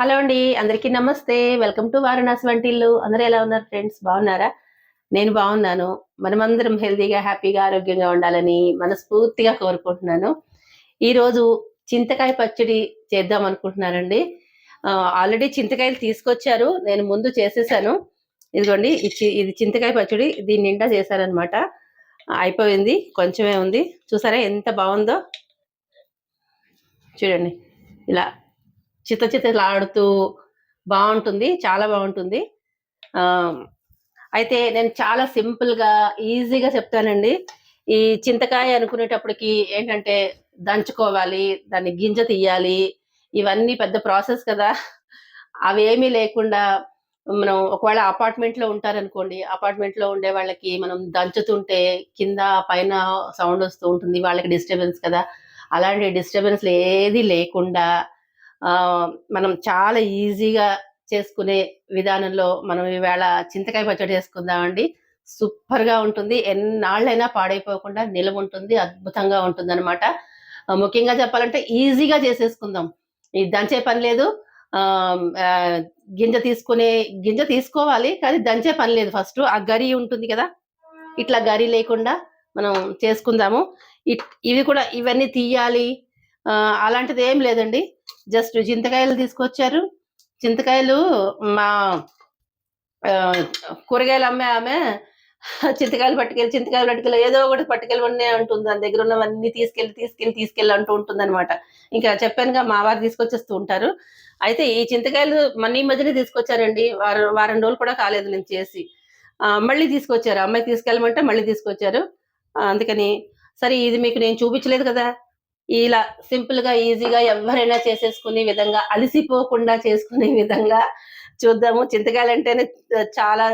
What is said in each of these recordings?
Hello అండి అందరికీ నమస్తే. వెల్కమ్ టు వారణాసి వంటిల్లు. అందరూ ఎలా ఉన్నారు ఫ్రెండ్స్? బాగున్నారా? నేను బాగున్నాను. మనమందరం హెల్తీగా హ్యాపీగా ఆరోగ్యంగా ఉండాలని మనస్ఫూర్తిగా కోరుకుంటున్నాను. ఈరోజు చింతకాయ పచ్చడి చేద్దాం అనుకుంటున్నానండి. ఆల్రెడీ చింతకాయలు తీసుకొచ్చారు. నేను ముందు చేసేసాను. ఇదిగోండి చి- ఇది చింతకాయ పచ్చడి. దీని నిండా చేశారనమాట అయిపోయింది. కొంచెమే ఉంది. చూసారా ఎంత బాగుందో? చూడండి. ఇలా చిత్త చిత్తలాడుతూ బాగుంటుంది చాలా బాగుంటుంది ఆ, అయితే నేను చాలా సింపుల్గా ఈజీగా చెప్తానండి. ఈ చింతకాయ అనుకునేటప్పటికి ఏంటంటే దంచుకోవాలి దాన్ని గింజ తీయాలి ఇవన్నీ పెద్ద ప్రాసెస్ కదా. అవేమీ లేకుండా మనం ఒకవేళ అపార్ట్మెంట్లో ఉంటారనుకోండి అపార్ట్మెంట్లో ఉండే వాళ్ళకి మనం దంచుతుంటే కింద పైన సౌండ్ వస్తూ ఉంటుంది వాళ్ళకి డిస్టర్బెన్స్ కదా. అలాంటి డిస్టర్బెన్స్ ఏది లేకుండా మనం చాలా ఈజీగా చేసుకునే విధానంలో మనం ఈవేళ చింతకాయ పచ్చడి చేసుకుందామండి. సూపర్గా ఉంటుంది. ఎన్నాళ్ళైనా పాడైపోకుండా నిలవ ఉంటుంది అద్భుతంగా ఉంటుంది అనమాట ముఖ్యంగా చెప్పాలంటే ఈజీగా చేసేసుకుందాం. ఇది దంచే పని లేదు. గింజ తీసుకునే గింజ తీసుకోవాలి కానీ దంచే పని లేదు. ఫస్ట్ ఆ గరి ఉంటుంది కదా ఇట్లా గరి లేకుండా మనం చేసుకుందాము. ఇట్- ఇవి కూడా ఇవన్నీ తీయాలి. అలాంటిది ఏం లేదండి. జస్ట్ చింతకాయలు తీసుకొచ్చారు. చింతకాయలు మా కూరగాయలు అమ్మే ఆమె చింతకాయలు పట్టుకెళ్ళి చింతకాయలు పట్టుకెళ్ళి ఏదో ఒకటి పట్టుకెళ్ళి ఉంటుంది దాని దగ్గర ఉన్నవన్నీ తీసుకెళ్ళి తీసుకెళ్ళి తీసుకెళ్ళి అంటూ ఉంటుంది అనమాట ఇంకా చెప్పానుగా మా వారు తీసుకొచ్చేస్తూ ఉంటారు. అయితే ఈ చింతకాయలు మన ఈ మధ్యనే తీసుకొచ్చారండి. వారం వారం రోజులు కూడా కాలేదు నేను చేసి. మళ్ళీ తీసుకొచ్చారు. అమ్మాయి తీసుకెళ్ళమంటే మళ్ళీ తీసుకొచ్చారు. అందుకని సరే ఇది మీకు నేను చూపించలేదు కదా. ఇలా సింపుల్గా ఈజీగా ఎవరైనా చేసేసుకునే విధంగా అలసిపోకుండా చేసుకునే విధంగా చూద్దాము. చింతకాయలు అంటేనే చాలా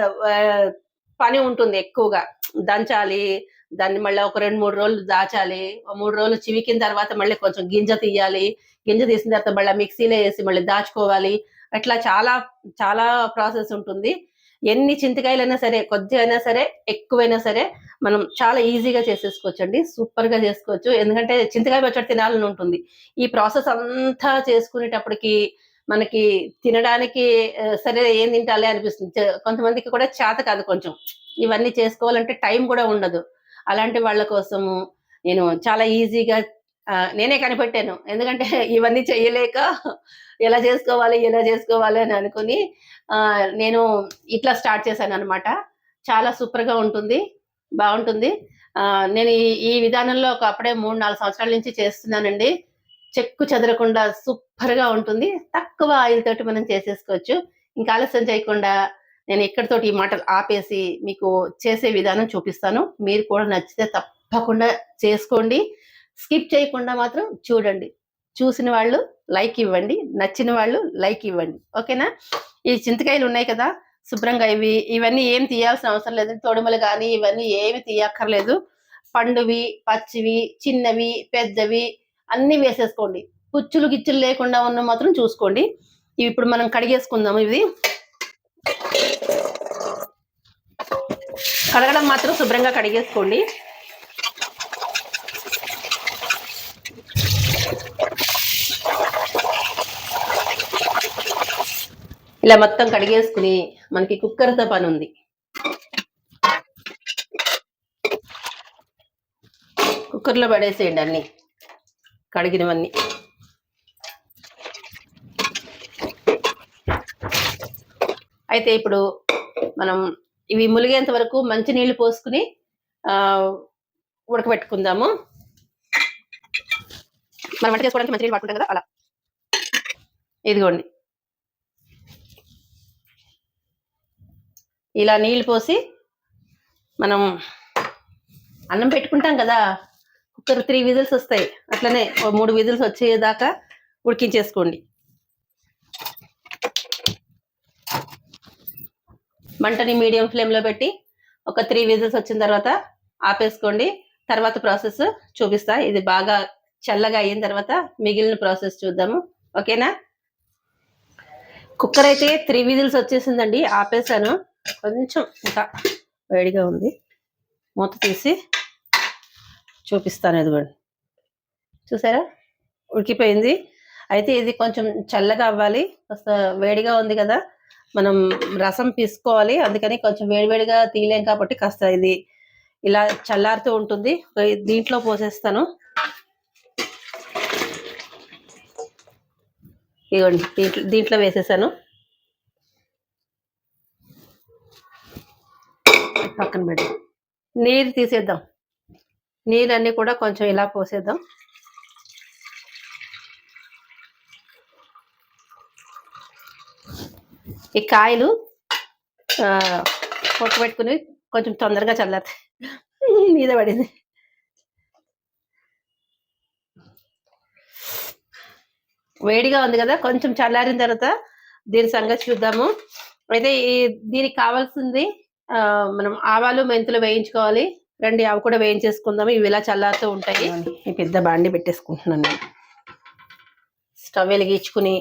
పని ఉంటుంది ఎక్కువగా. దంచాలి దాన్ని మళ్ళీ ఒక రెండు మూడు రోజులు దాచాలి మూడు రోజులు చివికిన తర్వాత మళ్ళీ కొంచెం గింజ తీయాలి. గింజ తీసిన తర్వాత మళ్ళీ మిక్సీలో వేసి మళ్ళీ దాచుకోవాలి. అట్లా చాలా చాలా ప్రాసెస్ ఉంటుంది. ఎన్ని చింతకాయలైనా సరే కొద్దిగా అయినా సరే ఎక్కువైనా సరే మనం చాలా ఈజీగా చేసేసుకోవచ్చు అండి సూపర్గా చేసుకోవచ్చు. ఎందుకంటే చింతకాయ పచ్చడి తినాలని ఉంటుంది. ఈ ప్రాసెస్ అంతా చేసుకునేటప్పటికి మనకి తినడానికి సరే ఏం తింటాలే అనిపిస్తుంది. కొంతమందికి కూడా చేత కాదు కొంచెం. ఇవన్నీ చేసుకోవాలంటే టైం కూడా ఉండదు. అలాంటి వాళ్ళ కోసము నేను చాలా ఈజీగా నేనే కనిపెట్టాను. ఎందుకంటే ఇవన్నీ చేయలేక ఎలా చేసుకోవాలి ఎలా చేసుకోవాలి అని అనుకుని నేను ఇట్లా స్టార్ట్ చేశాను అనమాట చాలా సూపర్గా ఉంటుంది బాగుంటుంది. నేను ఈ ఈ విధానంలో ఒక అప్పుడే మూడు నాలుగు సంవత్సరాల నుంచి చేస్తున్నానండి. చెక్కు చెదరకుండా సూపర్గా ఉంటుంది. తక్కువ ఆయిల్ తోటి మనం చేసేసుకోవచ్చు. ఇంకా ఆలస్యం చేయకుండా నేను ఇక్కడితోటి ఈ మాటలు ఆపేసి మీకు చేసే విధానం చూపిస్తాను. మీరు కూడా నచ్చితే తప్పకుండా చేసుకోండి. స్కిప్ చేయకుండా మాత్రం చూడండి. చూసిన వాళ్ళు లైక్ ఇవ్వండి. నచ్చిన వాళ్ళు లైక్ ఇవ్వండి. ఓకేనా? ఈ చింతకాయలు ఉన్నాయి కదా శుభ్రంగా ఇవి ఇవన్నీ ఏం తీయాల్సిన అవసరం లేదు. తొడుమలు కానీ ఇవన్నీ ఏమి తీయక్కర్లేదు. పండువి పచ్చివి చిన్నవి పెద్దవి అన్ని వేసేసుకోండి. పుచ్చులు గిచ్చులు లేకుండా ఉన్న మాత్రం చూసుకోండి. ఇవి ఇప్పుడు మనం కడిగేసుకుందాం ఇవి. కడగడం మాత్రం శుభ్రంగా కడిగేసుకోండి. ఇలా మొత్తం కడిగేసుకుని మనకి కుక్కర్తో పని ఉంది. కుక్కర్లో పడేసేయండి అన్ని. కడిగినవన్నీ. అయితే ఇప్పుడు మనం ఇవి ములిగేంత వరకు మంచి నీళ్ళు పోసుకుని ఆ, ఉడకబెట్టుకుందాము. మనం వంట చేసుకోవడానికి మంచి నీళ్ళు పట్టుకుంటాం కదా అలా. ఇదిగోండి. ఇలా నీళ్ళు పోసి మనం అన్నం పెట్టుకుంటాం కదా కుక్కర్ త్రీ విజిల్స్ వస్తాయి. అట్లనే మూడు విజిల్స్ వచ్చేదాకా ఉడికించేసుకోండి. మంటని మీడియం ఫ్లేమ్లో పెట్టి ఒక త్రీ విజిల్స్ వచ్చిన తర్వాత ఆపేసుకోండి. తర్వాత ప్రాసెస్ చూపిస్తా. ఇది బాగా చల్లగా అయిన తర్వాత మిగిలిన ప్రాసెస్ చూద్దాము. ఓకేనా? కుక్కర్ అయితే త్రీ విజిల్స్ వచ్చేసిందండి. ఆపేసాను కొంచెం ఇంకా వేడిగా ఉంది. మూత తీసి చూపిస్తాను ఇదిగోండి. చూసారా? ఉడికిపోయింది. అయితే ఇది కొంచెం చల్లగా అవ్వాలి. కాస్త వేడిగా ఉంది కదా. మనం రసం తీసుకోవాలి అందుకని కొంచెం వేడివేడిగా తీయలేం కాబట్టి కాస్త ఇది ఇలా చల్లారుతూ ఉంటుంది. దీంట్లో పోసేస్తాను. ఇదిగోండి దీంట్లో దీంట్లో వేసేసాను. పక్కన పెట్టి నీరు తీసేద్దాం. నీళ్ళన్నీ కూడా కొంచెం ఇలా పోసేద్దాం. ఈ కాయలు పెట్టుకుని కొంచెం తొందరగా చల్లారు మీద పడింది. వేడిగా ఉంది కదా కొంచెం చల్లారిన తర్వాత దీని సంగతి చూద్దాము. అయితే ఈ దీనికి కావాల్సింది మనం ఆవాలు మెంతులు వేయించుకోవాలి. రండి అవి కూడా వేయించేసుకుందాము ఇవి ఇలా చల్లారుతూ ఉంటాయి. ఈ పెద్ద బాండి పెట్టేసుకుంటున్నాను నేను. స్టవ్ వెలిగించుకుని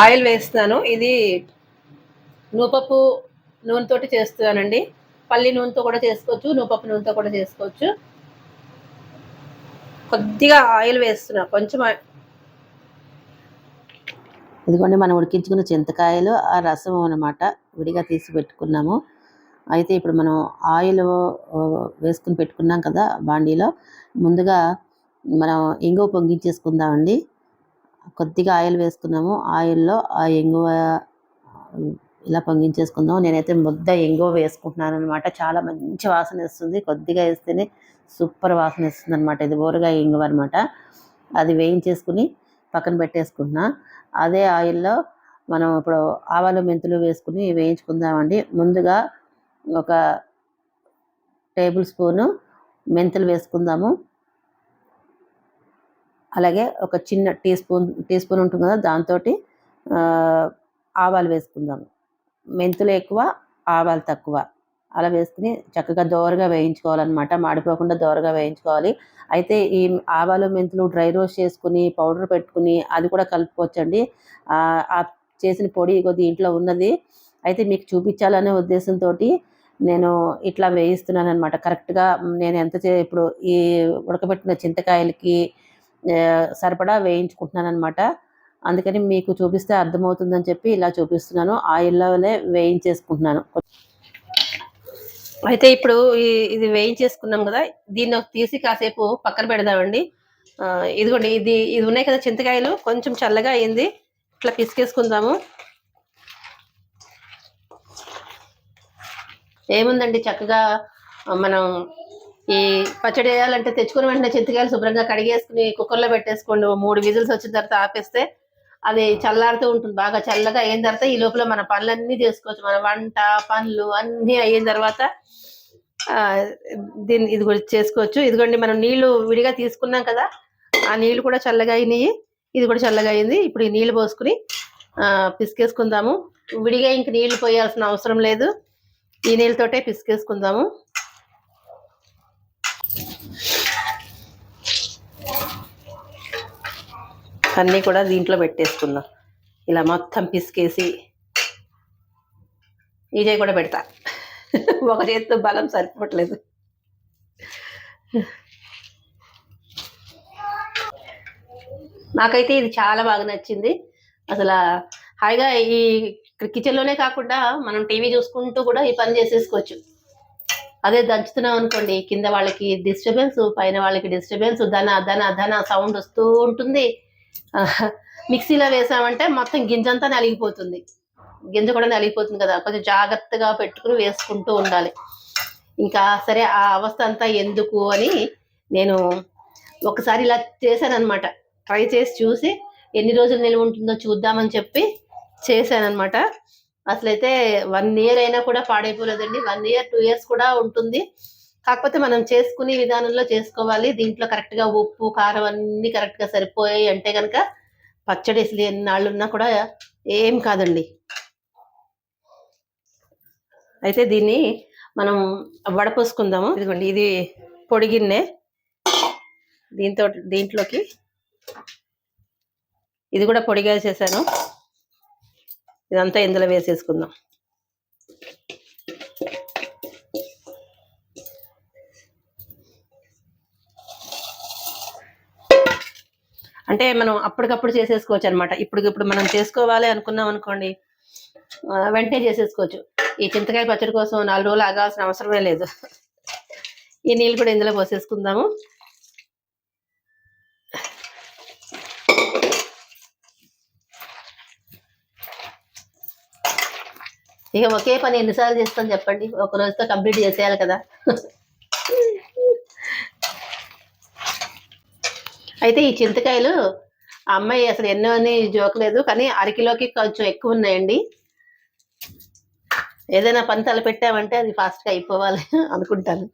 ఆయిల్ వేస్తున్నాను. ఇది నూపప్పు నూనెతోటి చేస్తున్నానండి. పల్లి నూనెతో కూడా చేసుకోవచ్చు నూపప్పు నూనెతో కూడా చేసుకోవచ్చు. కొద్దిగా ఆయిల్ వేస్తున్నా కొంచెం ఇదిగోండి మనం ఉడికించుకున్న చింతకాయలు ఆ రసం అన్నమాట విడిగా తీసి పెట్టుకున్నాము. అయితే ఇప్పుడు మనం ఆయిల్ వేసుకుని పెట్టుకున్నాం కదా బాండీలో. ముందుగా మనం ఇంగువ పొంగించేసుకుందామండి. కొద్దిగా ఆయిల్ వేసుకున్నాము. ఆయిల్లో ఆ ఇంగువ ఇలా పొంగించేసుకుందాం. నేనైతే ముద్ద ఎంగో వేసుకుంటున్నాను అనమాట చాలా మంచి వాసన వేస్తుంది. కొద్దిగా వేస్తేనే సూపర్ వాసన వేస్తుంది అనమాట ఇది ఊరగాయ ఇంగువ అనమాట అది వేయించేసుకుని పక్కన పెట్టేసుకుంటున్నా. అదే ఆయిల్లో మనం ఇప్పుడు ఆవాలు మెంతులు వేసుకుని వేయించుకుందామండి. ముందుగా ఒక టేబుల్ స్పూను మెంతులు వేసుకుందాము. అలాగే ఒక చిన్న టీ స్పూన్ టీ స్పూన్ ఉంటుంది కదా దాంతో ఆవాలు వేసుకుందాము. మెంతులు ఎక్కువ ఆవాలు తక్కువ. అలా వేసుకుని చక్కగా దోరగా వేయించుకోవాలన్నమాట. మాడిపోకుండా దోరగా వేయించుకోవాలి. అయితే ఈ ఆవాలు మెంతులు డ్రై రోస్ట్ చేసుకుని పౌడర్ పెట్టుకుని అది కూడా కలుపుకోవచ్చండి. ఆ చేసిన పొడి కొద్ది ఇంట్లో ఉన్నది. అయితే మీకు చూపించాలనే ఉద్దేశంతో నేను ఇట్లా వేయిస్తున్నాను అనమాట కరెక్ట్గా నేను ఎంత చే ఇప్పుడు ఈ ఉడకబెట్టిన చింతకాయలకి సరిపడా వేయించుకుంటున్నాను అనమాట అందుకని మీకు చూపిస్తే అర్థమవుతుందని చెప్పి ఇలా చూపిస్తున్నాను. ఆయిల్లోనే వేయించేసుకుంటున్నాను. అయితే ఇప్పుడు ఈ- ఇది వేయించేసుకున్నాం కదా దీన్ని తీసి కాసేపు పక్కన పెడదామండి. ఇదిగోండి ఇది ఇది ఉన్నాయి కదా చింతకాయలు కొంచెం చల్లగా అయింది ఇట్లా పిసికేసుకుందాము. ఏముందండి చక్కగా మనం ఈ పచ్చడి వేయాలంటే తెచ్చుకుని వెంటనే చింతకాయలు శుభ్రంగా కడిగేసుకుని కుక్కర్లో పెట్టేసుకోండి. మూడు విజిల్స్ వచ్చిన తర్వాత ఆపేస్తే అది చల్లారుతూ ఉంటుంది. బాగా చల్లగా అయిన తర్వాత ఈ లోపల మన పనులన్నీ చేసుకోవచ్చు. మన వంట పనులు అన్నీ అయిన తర్వాత ఆ, దీన్ని ఇది కూడా చేసుకోవచ్చు. ఇదిగోండి మనం నీళ్ళు విడిగా తీసుకున్నాం కదా ఆ నీళ్ళు కూడా చల్లగా అయినాయి. ఇది కూడా చల్లగా అయింది. ఇప్పుడు ఈ నీళ్ళు పోసుకుని పిసికేసుకుందాము. విడిగా ఇంక నీళ్ళు పోయాల్సిన అవసరం లేదు. ఈ నీళ్ళతోటే పిసికేసుకుందాము. అన్నీ కూడా దీంట్లో పెట్టేసుకుందాం. ఇలా మొత్తం పిసికేసి ఇదే కూడా పెడతా. ఒక చేతితో బలం సరిపోవట్లేదు. నాకైతే ఇది చాలా బాగా నచ్చింది. అసలు హాయిగా ఈ కిచెన్లోనే కాకుండా మనం టీవీ చూసుకుంటూ కూడా ఈ పని చేసేసుకోవచ్చు. అదే దంచుతున్నాం అనుకోండి కింద వాళ్ళకి డిస్టర్బెన్స్ పైన వాళ్ళకి డిస్టర్బెన్స్ ధన ధన ధన సౌండ్ వస్తూ ఉంటుంది. మిక్సీలో వేసామంటే మొత్తం గింజంతా నలిగిపోతుంది. గింజ కూడా నలిగిపోతుంది కదా. కొంచెం జాగ్రత్తగా పెట్టుకుని వేసుకుంటూ ఉండాలి. ఇంకా సరే ఆ అవస్థ అంతా ఎందుకు అని నేను ఒకసారి ఇలా చేశానన్నమాట. ట్రై చేసి చూసి ఎన్ని రోజులు నిల్వ ఉంటుందో చూద్దామని చెప్పి చేశానమాట అసలైతే వన్ ఇయర్ అయినా కూడా పాడైపోలేదండి. వన్ ఇయర్ టూ ఇయర్స్ కూడా ఉంటుంది. కాకపోతే మనం చేసుకునే విధానంలో చేసుకోవాలి. దీంట్లో కరెక్ట్గా ఉప్పు కారం అన్ని కరెక్ట్గా సరిపోయాయి అంటే కనుక పచ్చడి అసలు ఎన్నాళ్ళు ఉన్నా కూడా ఏం కాదండి. అయితే దీన్ని మనం వడపోసుకుందాము. ఇదిగోండి ఇది పొడిగిన్నే దీంతో దీంట్లోకి ఇది కూడా పొడిగా చేశాను. ఇదంతా ఇందులో వేసేసుకుందాం. అంటే మనం అప్పటికప్పుడు చేసేసుకోవచ్చు అనమాట ఇప్పుడు ఇప్పుడు మనం చేసుకోవాలి అనుకున్నాం అనుకోండి వెంటనే చేసేసుకోవచ్చు. ఈ చింతకాయ పచ్చడి కోసం నాలుగు రోజులు ఆగాల్సిన అవసరమే లేదు. ఈ నీళ్ళు కూడా ఇందులో పోసేసుకుందాము. ఇక ఒకే పని ఎన్నిసార్లు చేస్తాను చెప్పండి. ఒక రోజుతో కంప్లీట్ చేసేయాలి కదా. అయితే ఈ చింతకాయలు ఆ అమ్మాయి అసలు ఎన్నో అని జోకలేదు కానీ అరకిలోకి కొంచెం ఎక్కువ ఉన్నాయండి. ఏదైనా పని తలపెట్టామంటే అది ఫాస్ట్గా అయిపోవాలి అనుకుంటాను.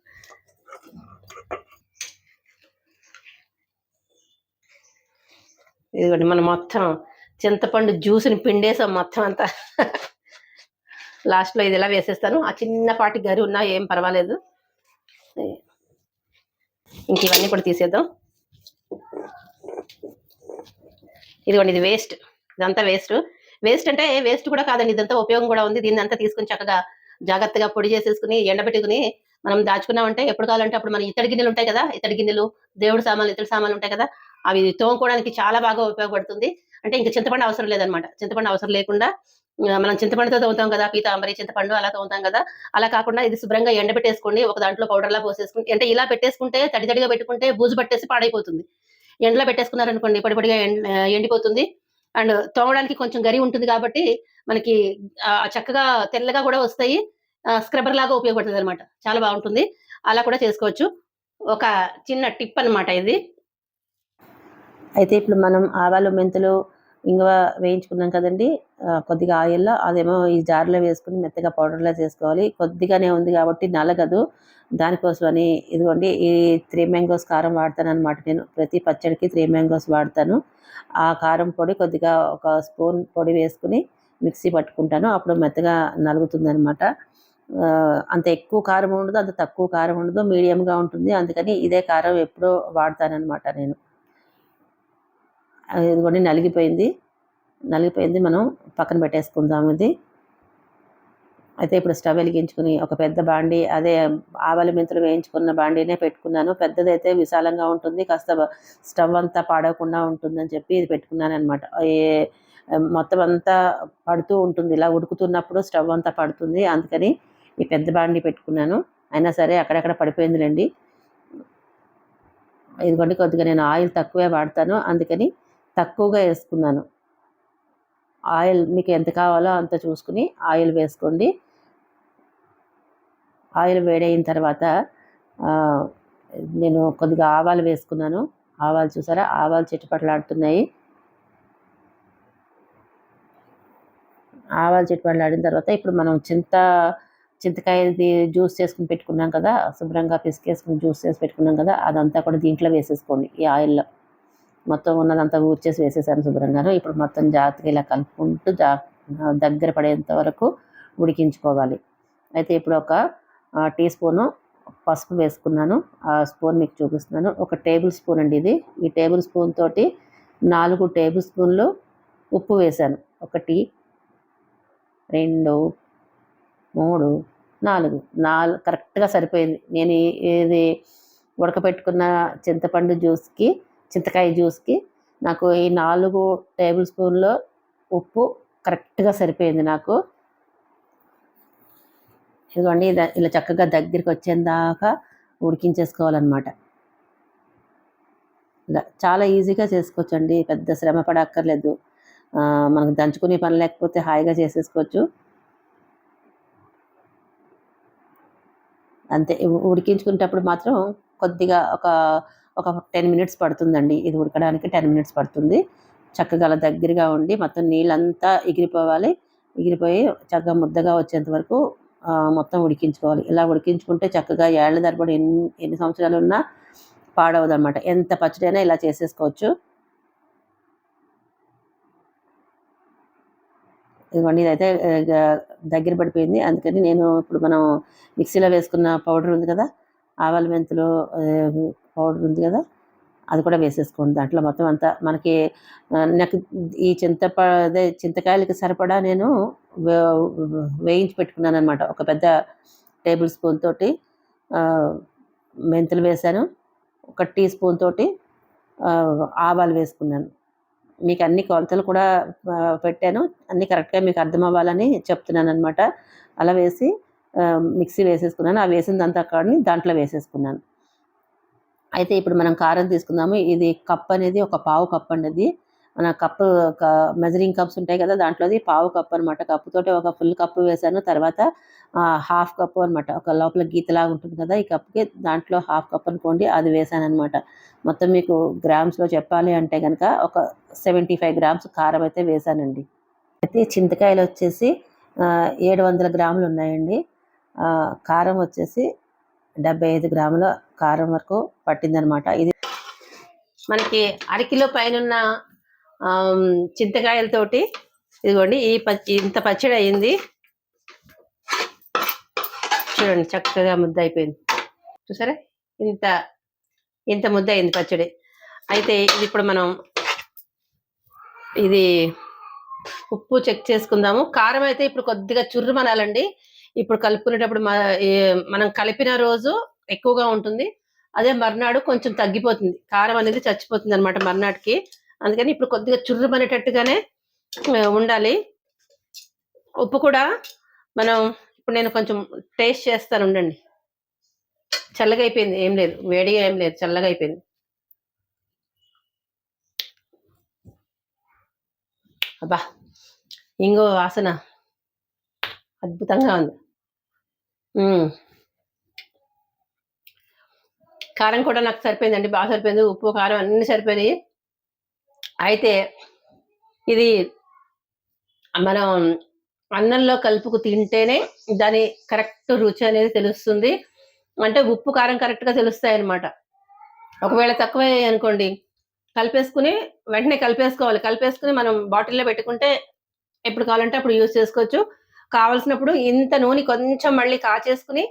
ఇదిగోండి మనం మొత్తం చింతపండు జ్యూస్ని పిండేసాం మొత్తం అంతా. లాస్ట్లో ఇది ఇలా వేసేస్తాను? ఆ చిన్నపాటి గరి ఉన్నా ఏం పర్వాలేదు. ఇంక ఇవన్నీ కూడా తీసేద్దాం. ఇదిగోండి ఇది వేస్ట్ ఇదంతా వేస్ట్ వేస్ట్ అంటే వేస్ట్ కూడా కాదండి ఇదంతా ఉపయోగం కూడా ఉంది. దీన్ని అంతా తీసుకుని చక్కగా జాగ్రత్తగా పొడి చేసేసుకుని ఎండబెట్టుకుని మనం దాచుకున్నామంటే ఎప్పుడు కావాలంటే అప్పుడు మన ఇతడి గిన్నెలు ఉంటాయి కదా ఇతడి గిన్నెలు దేవుడు సామాన్లు ఇతడి సామాన్లు ఉంటాయి కదా అవి తోముకోవడానికి చాలా బాగా ఉపయోగపడుతుంది. అంటే ఇంకా చింతపండు అవసరం లేదనమాట. చింతపండు అవసరం లేకుండా మనం చింతపండుతో తోముతాం కదా పీతాంబరి చింతపండు అలా తోముతాం కదా అలా కాకుండా ఇది శుభ్రంగా ఎండబెట్టేసుకోండి ఒక దాంట్లో పౌడర్లా పోసేసుకుని అంటే ఇలా పెట్టేసుకుంటే తడి తడిగా పెట్టుకుంటే బూజు పట్టేసి పాడైపోతుంది. ఎండలో పెట్టేసుకున్నారనుకోండి పొడిపొడిగా ఎండిపోతుంది. అండ్ తోమడానికి కొంచెం గరి ఉంటుంది కాబట్టి మనకి చక్కగా తెల్లగా కూడా వస్తాయి. స్క్రబ్బర్ లాగా ఉపయోగపడుతుంది అనమాట చాలా బాగుంటుంది. అలా కూడా చేసుకోవచ్చు. ఒక చిన్న టిప్ అన్నమాట ఇది. అయితే ఇప్పుడు మనం ఆవాలు మెంతులు ఇంగువ వేయించుకున్నాం కదండి. కొద్దిగా ఆయిల్లో అదేమో ఈ జార్లో వేసుకుని మెత్తగా పౌడర్లా చేసుకోవాలి. కొద్దిగానే ఉంది కాబట్టి నలగదు. దానికోసమని ఇదిగోండి ఈ త్రీ మ్యాంగోస్ కారం వాడతాను అనమాట నేను. ప్రతి పచ్చడికి త్రీ మ్యాంగోస్ వాడతాను. ఆ కారం పొడి కొద్దిగా ఒక స్పూన్ పొడి వేసుకుని మిక్సీ పట్టుకుంటాను. అప్పుడు మెత్తగా నలుగుతుంది అనమాట అంత ఎక్కువ కారం ఉండదు అంత తక్కువ కారం ఉండదు మీడియంగా ఉంటుంది. అందుకని ఇదే కారం ఎప్పుడూ వాడతానమాట నేను. ఇదిగోండి నలిగిపోయింది. నలిగిపోయింది మనం పక్కన పెట్టేసుకుందాం ఇది. అయితే ఇప్పుడు స్టవ్ వెలిగించుకుని ఒక పెద్ద బాండి అదే ఆవాల మెంతులు వేయించుకున్న బాండీనే పెట్టుకున్నాను. పెద్దదైతే విశాలంగా ఉంటుంది కాస్త స్టవ్ అంతా పాడవకుండా ఉంటుందని చెప్పి ఇది పెట్టుకున్నాను అనమాట ఏ మొత్తం అంతా పడుతూ ఉంటుంది. ఇలా ఉడుకుతున్నప్పుడు స్టవ్ అంతా పడుతుంది. అందుకని ఈ పెద్ద బాండి పెట్టుకున్నాను. అయినా సరే అక్కడక్కడ పడిపోయిందిలేండి. ఇదిగోండి కొద్దిగా నేను ఆయిల్ తక్కువే వాడతాను. అందుకని తక్కువగా వేసుకున్నాను. ఆయిల్ మీకు ఎంత కావాలో అంత చూసుకుని ఆయిల్ వేసుకోండి. ఆయిల్ వేడైన తర్వాత నేను కొద్దిగా ఆవాలు వేసుకున్నాను. ఆవాలు చూసారా? ఆవాలు చిట్టుపట్లాడుతున్నాయి ఆవాలు చిట్టుపట్లాడిన తర్వాత ఇప్పుడు మనం చింత చింతకాయది జ్యూస్ చేసుకుని పెట్టుకున్నాం కదా శుభ్రంగా పిసికేసుకుని జ్యూస్ చేసి పెట్టుకున్నాం కదా అదంతా కూడా దీంట్లో వేసేసుకోండి ఈ ఆయిల్లో. మొత్తం ఉన్నదంతా ఊడ్చేసి వేసేసాను శుభ్రంగాను ఇప్పుడు మొత్తం జాగ్రత్తగా ఇలా కలుపుకుంటూ జా దగ్గర పడేంత వరకు ఉడికించుకోవాలి. అయితే ఇప్పుడు ఒక టీ స్పూను పసుపు వేసుకున్నాను. ఆ స్పూన్ మీకు చూపిస్తున్నాను. ఒక టేబుల్ స్పూన్ అండి ఇది. ఈ టేబుల్ స్పూన్ తోటి నాలుగు టేబుల్ స్పూన్లు ఉప్పు వేశాను. ఒకటి రెండు మూడు నాలుగు. నాలుగు కరెక్ట్గా సరిపోయింది. నేను ఇది ఉడకపెట్టుకున్న చింతపండు జ్యూస్కి చింతకాయ జ్యూస్కి నాకు ఈ నాలుగు టేబుల్ స్పూన్లో ఉప్పు కరెక్ట్గా సరిపోయింది నాకు. ఇదిగోండి ఇలా చక్కగా దగ్గరికి వచ్చేదాకా ఉడికించేసుకోవాలన్నమాట. ఇలా చాలా ఈజీగా చేసుకోవచ్చండి పెద్ద శ్రమ పడక్కర్లేదు. మనకు దంచుకునే పని లేకపోతే హాయిగా చేసేసుకోవచ్చు. అంతే ఉడికించుకునేటప్పుడు మాత్రం కొద్దిగా ఒక ఒక టెన్ మినిట్స్ పడుతుందండి. ఇది ఉడకడానికి టెన్ మినిట్స్ పడుతుంది. చక్కగా అలా దగ్గరగా ఉండి మొత్తం నీళ్ళంతా ఎగిరిపోవాలి. ఎగిరిపోయి చక్కగా ముద్దగా వచ్చేంత వరకు మొత్తం ఉడికించుకోవాలి. ఇలా ఉడికించుకుంటే చక్కగా ఏళ్ళ తరబడి ఎన్ని ఎన్ని సంవత్సరాలు ఉన్నా పాడవదు అనమాట ఎంత పచ్చడైనా ఇలా చేసేసుకోవచ్చు. ఇదిగోండి ఇదైతే దగ్గర పడిపోయింది. అందుకని నేను ఇప్పుడు మనం మిక్సీలో వేసుకున్న పౌడర్ ఉంది కదా ఆవాల మెంతులు పౌడర్ ఉంది కదా అది కూడా వేసేసుకోండి. దాంట్లో మొత్తం అంతా మనకి నాకు ఈ చింతప అదే చింతకాయలకి సరిపడా నేను వేయించి పెట్టుకున్నాను అనమాట ఒక పెద్ద టేబుల్ స్పూన్ తోటి మెంతులు వేశాను ఒక టీ స్పూన్ తోటి ఆవాలు వేసుకున్నాను. మీకు అన్ని కొలతలు కూడా పెట్టాను. అన్నీ కరెక్ట్గా మీకు అర్థం అవ్వాలని చెప్తున్నాను అనమాట అలా వేసి మిక్సీ వేసేసుకున్నాను. ఆ వేసిందంతా అక్కడిని దాంట్లో వేసేసుకున్నాను. అయితే ఇప్పుడు మనం కారం తీసుకుందాము. ఇది కప్ అనేది ఒక పావు కప్ అనేది మన కప్పు మెజరింగ్ కప్స్ ఉంటాయి కదా దాంట్లోది పావు కప్ అనమాట కప్పుతోటి ఒక ఫుల్ కప్పు వేసాను. తర్వాత హాఫ్ కప్పు అనమాట ఒక లోపల గీతలాగా ఉంటుంది కదా ఈ కప్కి దాంట్లో హాఫ్ కప్ అనుకోండి అది వేసాను అనమాట మొత్తం మీకు గ్రామ్స్లో చెప్పాలి అంటే కనుక ఒక సెవెంటీ ఫైవ్ గ్రామ్స్ కారం అయితే వేసానండి. అయితే చింతకాయలు వచ్చేసి ఏడు వందల గ్రాములు ఉన్నాయండి. కారం వచ్చేసి డెబ్బై ఐదు గ్రాముల కారం వరకు పట్టిందనమాట ఇది మనకి అరకిలో పైన చింతకాయలతోటి ఇదిగోండి ఈ పచ్చి ఇంత పచ్చడి అయింది చూడండి చక్కగా ముద్ద అయిపోయింది చూసారా? ఇంత ఇంత ముద్ద అయింది పచ్చడి. అయితే ఇది ఇప్పుడు మనం ఇది ఉప్పు చెక్ చేసుకుందాము. కారం అయితే ఇప్పుడు కొద్దిగా చుర్రుమనాలండి. ఇప్పుడు కలుపుకునేటప్పుడు మనం కలిపిన రోజు ఎక్కువగా ఉంటుంది. అదే మర్నాడు కొంచెం తగ్గిపోతుంది. కారం అనేది చచ్చిపోతుంది అనమాట మర్నాటికి అందుకని ఇప్పుడు కొద్దిగా చుర్రుమనేటట్టుగానే ఆ, ఉండాలి. ఉప్పు కూడా మనం ఇప్పుడు నేను కొంచెం టేస్ట్ చేస్తాను ఉండండి. చల్లగా అయిపోయింది ఏం లేదు. వేడిగా ఏం లేదు. చల్లగా అయిపోయింది అబ్బా ఇంకో వాసన అద్భుతంగా ఉంది. కారం కూడా నాకు సరిపోయిందండి బాగా సరిపోయింది. ఉప్పు కారం అన్ని సరిపోయినాయి. అయితే ఇది మనం అన్నంలో కలుపుకు తింటేనే దాని కరెక్ట్ రుచి అనేది తెలుస్తుంది. అంటే ఉప్పు కారం కరెక్ట్గా తెలుస్తాయి అన్నమాట ఒకవేళ తక్కువ అనుకోండి కలిపేసుకుని వెంటనే కలిపేసుకోవాలి. కలిపేసుకుని మనం బాటిల్లో పెట్టుకుంటే ఎప్పుడు కావాలంటే అప్పుడు యూజ్ చేసుకోవచ్చు. కావాల్సినప్పుడు ఇంత నూనె కొంచెం మళ్ళీ కాచేసుకుని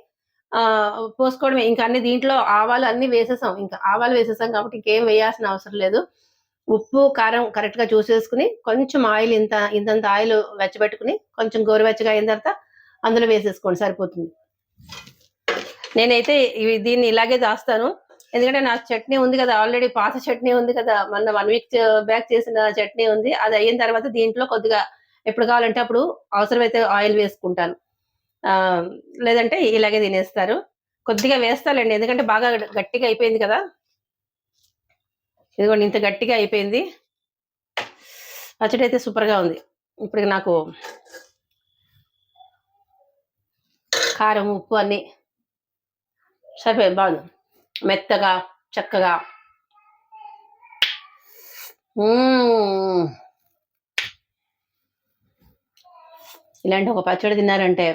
పోసుకోవడమే. ఇంకా అన్ని దీంట్లో ఆవాలు అన్ని వేసేసాం. ఇంకా ఆవాలు వేసేసాం కాబట్టి ఇంకేం వేయాల్సిన అవసరం లేదు. ఉప్పు కారం కరెక్ట్గా చూసేసుకుని కొంచెం ఆయిల్ ఇంత ఇంతంత ఆయిల్ వెచ్చబెట్టుకుని కొంచెం గోరువెచ్చగా అయిన తర్వాత అందులో వేసేసుకోండి. సరిపోతుంది. నేనైతే ఇవి దీన్ని ఇలాగే దాస్తాను. ఎందుకంటే నా చట్నీ ఉంది కదా ఆల్రెడీ పాత చట్నీ ఉంది కదా. మొన్న వన్ వీక్ బ్యాక్ చేసిన చట్నీ ఉంది. అది అయిన తర్వాత దీంట్లో కొద్దిగా ఎప్పుడు కావాలంటే అప్పుడు అవసరమైతే ఆయిల్ వేసుకుంటాను. లేదంటే ఇలాగే తినేస్తారు. కొద్దిగా వేస్తాలండి ఎందుకంటే బాగా గట్టిగా అయిపోయింది కదా. ఇదిగోండి ఇంత గట్టిగా అయిపోయింది. పచ్చడి అయితే సూపర్గా ఉంది. ఇప్పుడు నాకు కారం ఉప్పు అన్నీ సరిపోయింది బాగుంది. మెత్తగా చక్కగా మ్మ్. ఇలాంటి ఒక పచ్చడి తిన్నారంటే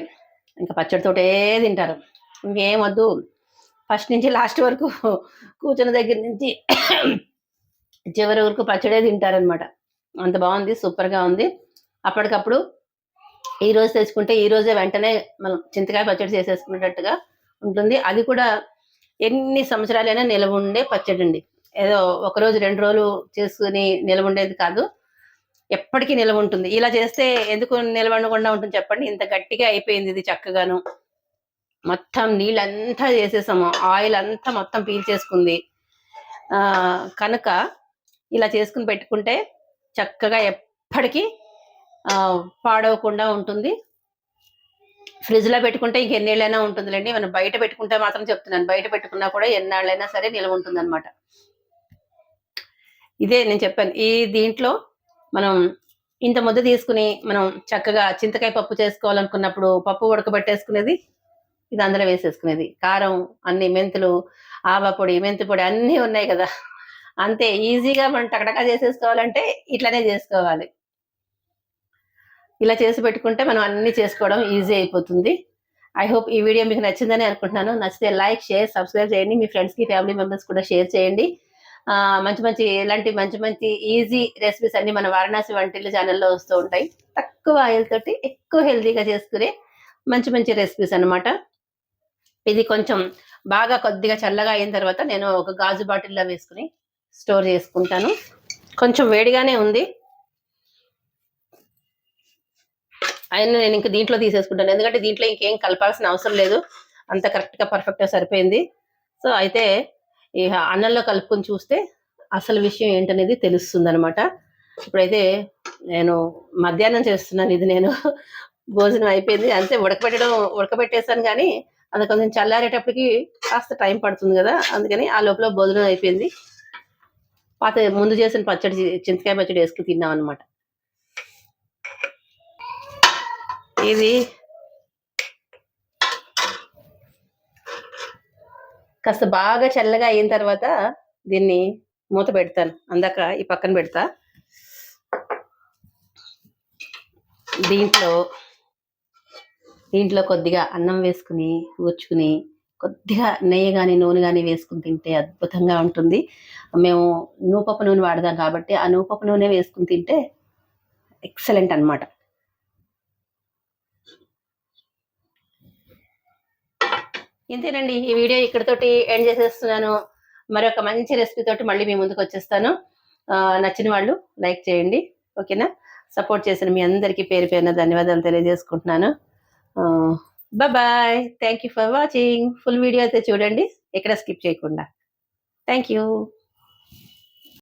ఇంకా పచ్చడితోటే తింటారు. ఇంకేం వద్దు. ఫస్ట్ నుంచి లాస్ట్ వరకు కూర్చున్న దగ్గర నుంచి చివరి వరకు పచ్చడే తింటారనమాట అంత బాగుంది సూపర్గా ఉంది. అప్పటికప్పుడు ఈ రోజు తెచ్చుకుంటే ఈ రోజే వెంటనే మనం చింతకాయ పచ్చడి చేసేసుకునేటట్టుగా ఉంటుంది. అది కూడా ఎన్ని సంవత్సరాలైనా నిలవ ఉండే పచ్చడి అండి ఏదో ఒక రోజు రెండు రోజులు చేసుకుని నిలవ ఉండేది కాదు. ఎప్పటికీ నిలవ ఉంటుంది. ఇలా చేస్తే ఎందుకు నిలబడకుండా ఉంటుంది చెప్పండి. ఇంత గట్టిగా అయిపోయింది ఇది చక్కగాను. మొత్తం నీళ్ళంతా చేసేసాము. ఆయిల్ అంతా మొత్తం పీల్చేసుకుంది. కనుక ఇలా చేసుకుని పెట్టుకుంటే చక్కగా ఎప్పటికీ పాడవకుండా ఉంటుంది. ఫ్రిడ్జ్లో పెట్టుకుంటే ఇంకెన్నేళ్ళైనా ఉంటుందిలేండి. మనం బయట పెట్టుకుంటే మాత్రం చెప్తున్నాను. బయట పెట్టుకున్నా కూడా ఎన్నాళ్ళైనా సరే నిల్వ ఉంటుంది అనమాట ఇదే నేను చెప్పాను. ఈ దీంట్లో మనం ఇంత ముద్ద తీసుకుని మనం చక్కగా చింతకాయ పప్పు చేసుకోవాలనుకున్నప్పుడు పప్పు ఉడకబెట్టేసుకునేది ఇది అందులో వేసేసుకునేది. కారం అన్ని మెంతులు ఆవా పొడి మెంతి పొడి అన్నీ ఉన్నాయి కదా. అంతే ఈజీగా మనం టకటకా చేసేసుకోవాలంటే ఇట్లానే చేసుకోవాలి. ఇలా చేసి పెట్టుకుంటే మనం అన్ని చేసుకోవడం ఈజీ అయిపోతుంది. ఐ హోప్ ఈ వీడియో మీకు నచ్చిందని అనుకుంటున్నాను. నచ్చితే లైక్ షేర్ సబ్స్క్రైబ్ చేయండి. మీ ఫ్రెండ్స్కి ఫ్యామిలీ మెంబర్స్ కూడా షేర్ చేయండి. మంచి మంచి ఇలాంటి మంచి మంచి ఈజీ రెసిపీస్ అన్ని మన వారణాసి వంటిల్లు ఛానల్లో వస్తూ ఉంటాయి. తక్కువ ఆయిల్ తోటి ఎక్కువ హెల్తీగా చేసుకునే మంచి మంచి రెసిపీస్ అన్నమాట. ఇది కొంచెం బాగా కొద్దిగా చల్లగా అయిన తర్వాత నేను ఒక గాజు బాటిల్లో వేసుకుని స్టోర్ చేసుకుంటాను. కొంచెం వేడిగానే ఉంది. అయినా నేను ఇంకా దీంట్లో తీసేసుకుంటాను. ఎందుకంటే దీంట్లో ఇంకేం కలపాల్సిన అవసరం లేదు. అంత కరెక్ట్గా పర్ఫెక్ట్గా సరిపోయింది. సో అయితే అన్నంలో కలుపుకొని చూస్తే అసలు విషయం ఏంటనేది తెలుస్తుంది అనమాట ఇప్పుడైతే నేను మధ్యాహ్నం చేస్తున్నాను ఇది నేను భోజనం అయిపోయింది అంతే ఉడకబెట్టడం ఉడకబెట్టేసాను కానీ అది కొంచెం చల్లారేటప్పటికి కాస్త టైం పడుతుంది కదా అందుకని ఆ లోపల భోజనం అయిపోయింది. పాత ముందు చేసిన పచ్చడి చింతకాయ పచ్చడి వేసుకుని తిన్నాం అనమాట ఇది కాస్త బాగా చల్లగా అయిన తర్వాత దీన్ని మూత పెడతాను. అందాక ఈ పక్కన పెడతా. దీంట్లో దీంట్లో కొద్దిగా అన్నం వేసుకుని ఊర్చుకుని కొద్దిగా నెయ్యి కానీ నూనె కానీ వేసుకుని తింటే అద్భుతంగా ఉంటుంది. మేము నూపప్పు నూనె వాడదాం కాబట్టి ఆ నూపప్పు నూనె వేసుకుని తింటే ఎక్సలెంట్ అన్నమాట. ఇంతేనండి. ఈ వీడియో ఇక్కడితోటి ఎండ్ చేసేస్తున్నాను. మరొక మంచి రెసిపీ తోటి మళ్ళీ మీ ముందుకు వచ్చేస్తాను. నచ్చిన వాళ్ళు లైక్ చేయండి. ఓకేనా? సపోర్ట్ చేసిన మీ అందరికీ పేరు పేరున ధన్యవాదాలు తెలియజేసుకుంటున్నాను. Bye thank you for watching full video అయితే చూడండి. ఎక్కడ స్కిప్ చేయకుండా. Thank you